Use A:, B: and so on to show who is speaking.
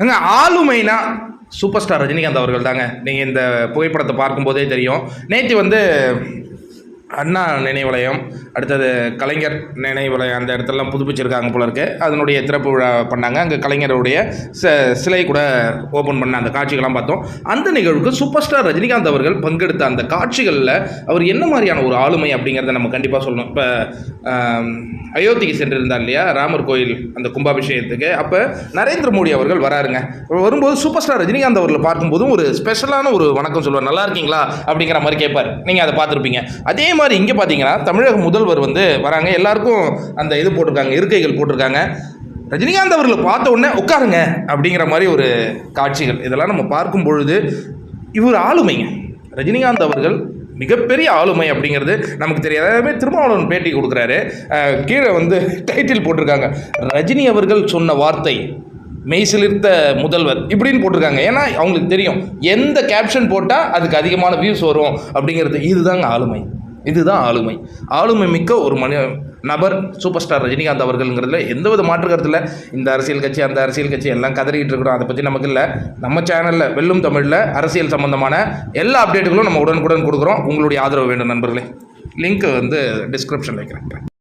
A: ஏங்க ஆளுமைனா super star Rajinikanth அவர்கள் தாங்க நீங்கள் இந்த புகைப்படத்தை பார்க்கும்போதே தெரியும். நேற்று வந்து அண்ணா நினைவலயம் அடுத்தது கலைஞர் நினைவலயம் அந்த இடத்துலலாம் புதுப்பிச்சிருக்காங்க போல இருக்குது அதனுடைய திறப்பு விழா பண்ணாங்க. அங்கே கலைஞருடைய ச சிலை கூட ஓப்பன் பண்ண அந்த காட்சிகள்லாம் பார்த்தோம். அந்த நிகழ்வுக்கு சூப்பர் ஸ்டார் ரஜினிகாந்த் அவர்கள் பங்கெடுத்த அந்த காட்சிகளில் அவர் என்ன மாதிரியான ஒரு ஆளுமை அப்படிங்கிறத நம்ம கண்டிப்பாக சொல்லணும். இப்போ அயோத்திக்கு சென்றிருந்தார் இல்லையா? ராமர் கோயில் அந்த கும்பாபிஷேகத்துக்கு. அப்போ நரேந்திர மோடி அவர்கள் வராருங்க. வரும்போது சூப்பர் ஸ்டார் ரஜினிகாந்த் அவர்களை பார்க்கும்போதும் ஒரு ஸ்பெஷலான ஒரு வணக்கம் சொல்லுவார் நல்லா இருக்கீங்களா? அப்படிங்கிற மாதிரி கேட்பார். நீங்கள் அதை பார்த்துருப்பீங்க. அதே மாதிரி இங்கே பார்த்தீங்கன்னா தமிழக முதல்வர் வந்து வராங்க. எல்லாருக்கும் அந்த இது போட்டிருக்காங்க இருக்கைகள் போட்டிருக்காங்க. ரஜினிகாந்த் அவர்களை பார்த்த உடனே உட்காருங்க அப்படிங்கிற மாதிரி ஒரு காட்சிகள் இதெல்லாம் நம்ம பார்க்கும் பொழுது இவர் ஆளுமைங்க. ரஜினிகாந்த் அவர்கள் மிகப்பெரிய ஆளுமை அப்படிங்கிறது நமக்கு தெரியாது. அதே திருமாவளவன் பேட்டி கொடுக்குறாரு. கீழே வந்து டைட்டில் போட்டிருக்காங்க. ரஜினி அவர்கள் சொன்ன வார்த்தை மெய்சிலிர்த்த முதல்வர் இப்படின்னு போட்டிருக்காங்க. ஏன்னா அவங்களுக்கு தெரியும் எந்த கேப்ஷன் போட்டால் அதுக்கு அதிகமான வியூஸ் வரும் அப்படிங்கிறது. இதுதாங்க ஆளுமை. இதுதான் ஆளுமை. ஆளுமை மிக்க ஒரு மனி நபர் சூப்பர் ஸ்டார் ரஜினிகாந்த் அவர்கள்ங்கிறதுல எந்த வித மாற்று கருத்தில் இந்த அரசியல் கட்சி அந்த அரசியல் கட்சி எல்லாம் கதறிக்கிட்டு இருக்கிறோம். அதை பற்றி நமக்கு இல்லை. நம்ம சேனலில் வெல்லும் தமிழில் அரசியல் சம்பந்தமான எல்லா அப்டேட்டுகளும் நம்ம உடனுக்குடன் கொடுக்குறோம். உங்களுடைய ஆதரவு வேண்டும் நண்பர்களே. லிங்க் வந்து டிஸ்கிரிப்ஷனில் வைக்கிறேன்.